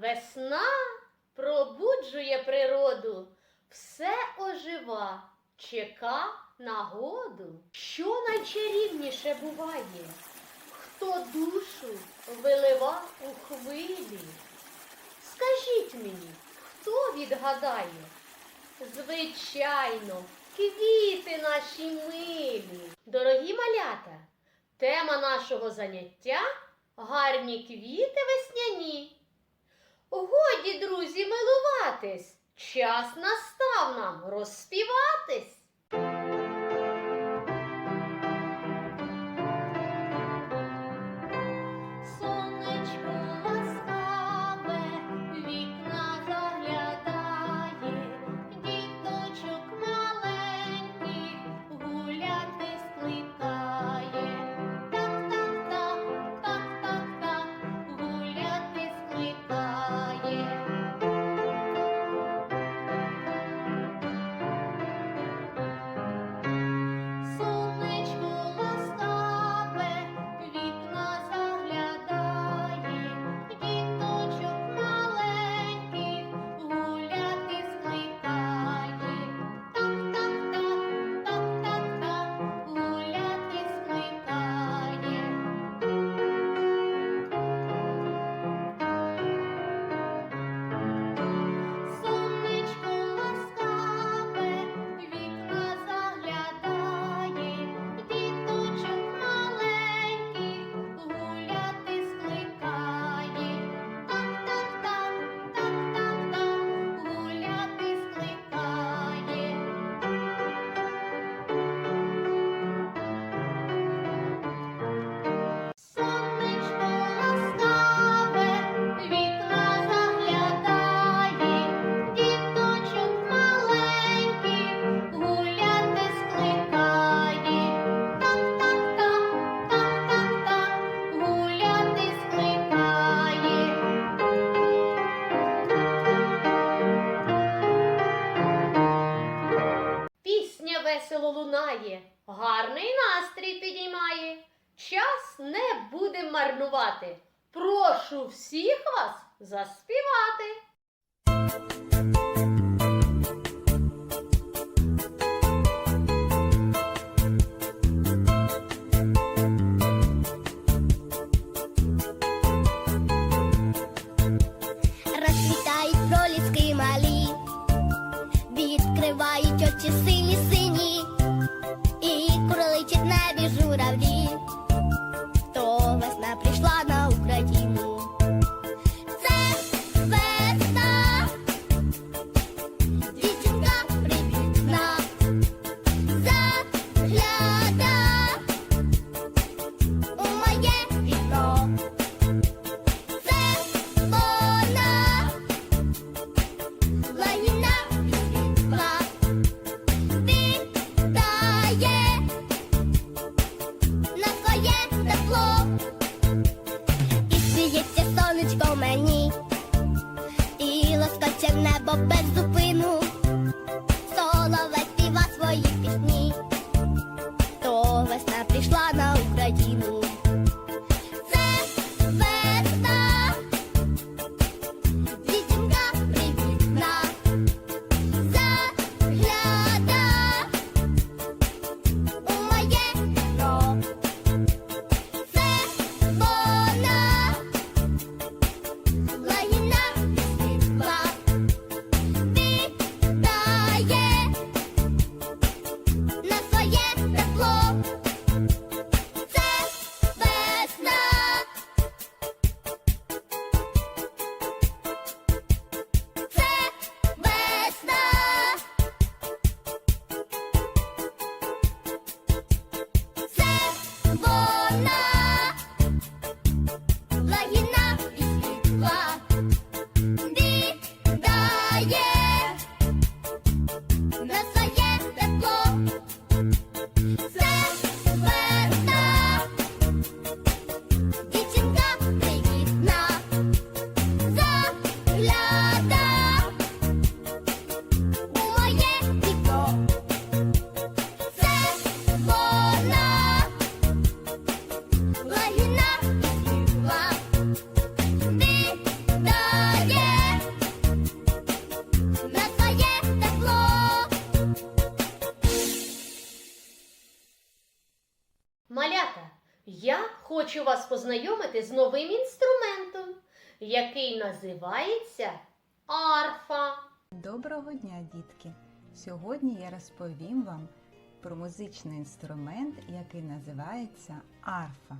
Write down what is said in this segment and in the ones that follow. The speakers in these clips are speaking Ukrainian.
Весна пробуджує природу, все ожива, чека нагоду. Що найчарівніше буває, хто душу вилива у хвилі? Скажіть мені, хто відгадає? Звичайно, квіти наші милі. Дорогі малята, тема нашого заняття гарні квіти весняні. Годі, друзі, милуватись. Час настав нам розспіватись. марнувати. Прошу всіх вас заспівати. Познайомити з новим інструментом, який називається арфа. Доброго дня, дітки! Сьогодні я розповім вам про музичний інструмент, який називається. Арфа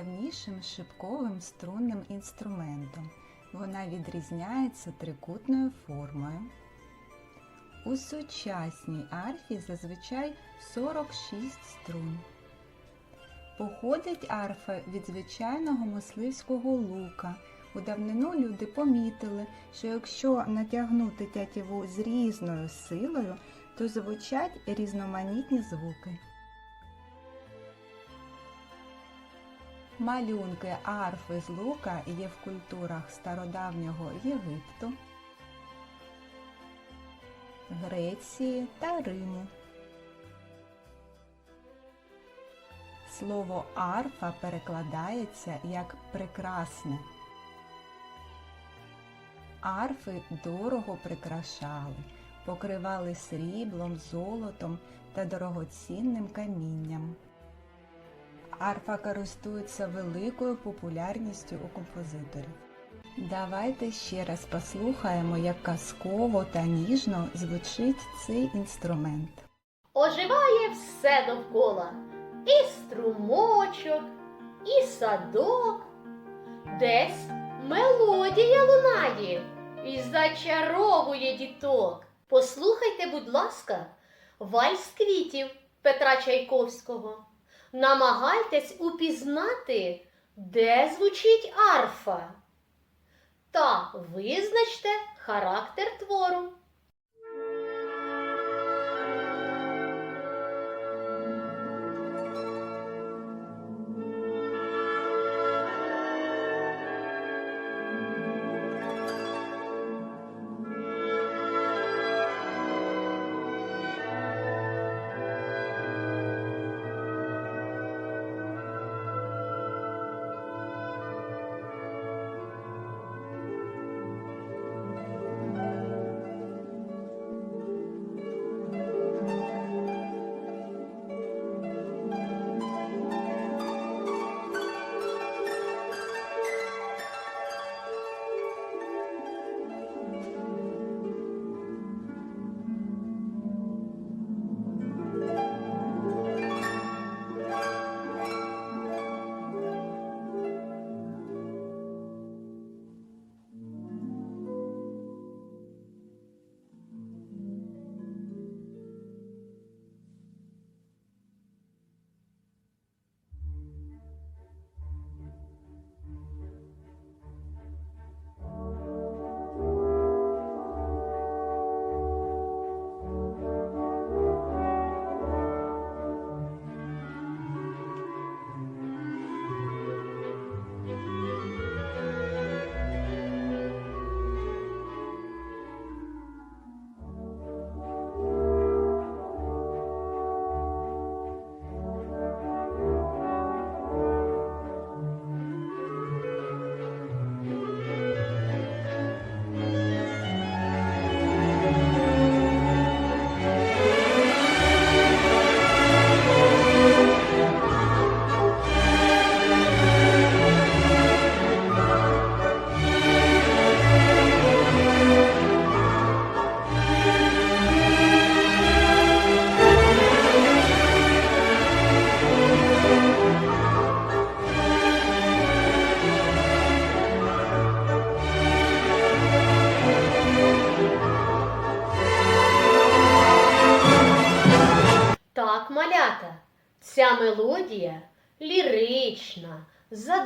є найдавнішим шипковим струнним інструментом. Вона відрізняється трикутною формою. У сучасній арфі зазвичай 46 струн. Походить арфа від звичайного мисливського лука. У давнину люди помітили, що якщо натягнути тятіву з різною силою, то звучать різноманітні звуки. Малюнки арфи з лука є в культурах стародавнього Єгипту, Греції та Риму. Слово арфа перекладається як прекрасне. Арфи дорого прикрашали, покривали сріблом, золотом та дорогоцінним камінням. Арфа користується великою популярністю у композиторів. Давайте ще раз послухаємо, як казково та ніжно звучить цей інструмент. Оживає все довкола. І струмочок, і садок. Десь мелодія лунає і зачаровує діток. Послухайте, будь ласка, вальс квітів Петра Чайковського. Намагайтесь упізнати, де звучить арфа. Та визначте характер твору.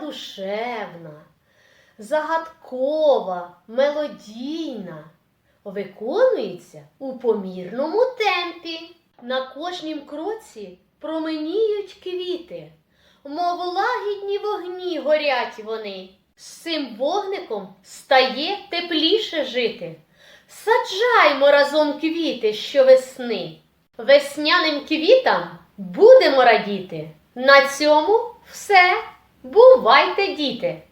Задушевна, загадкова, мелодійна, виконується у помірному темпі. На кожнім кроці променіють квіти, мов лагідні вогні горять вони. З цим вогником стає тепліше жити. Саджаймо разом квіти щовесни. Весняним квітам будемо радіти. На цьому все. Бувайте, діти!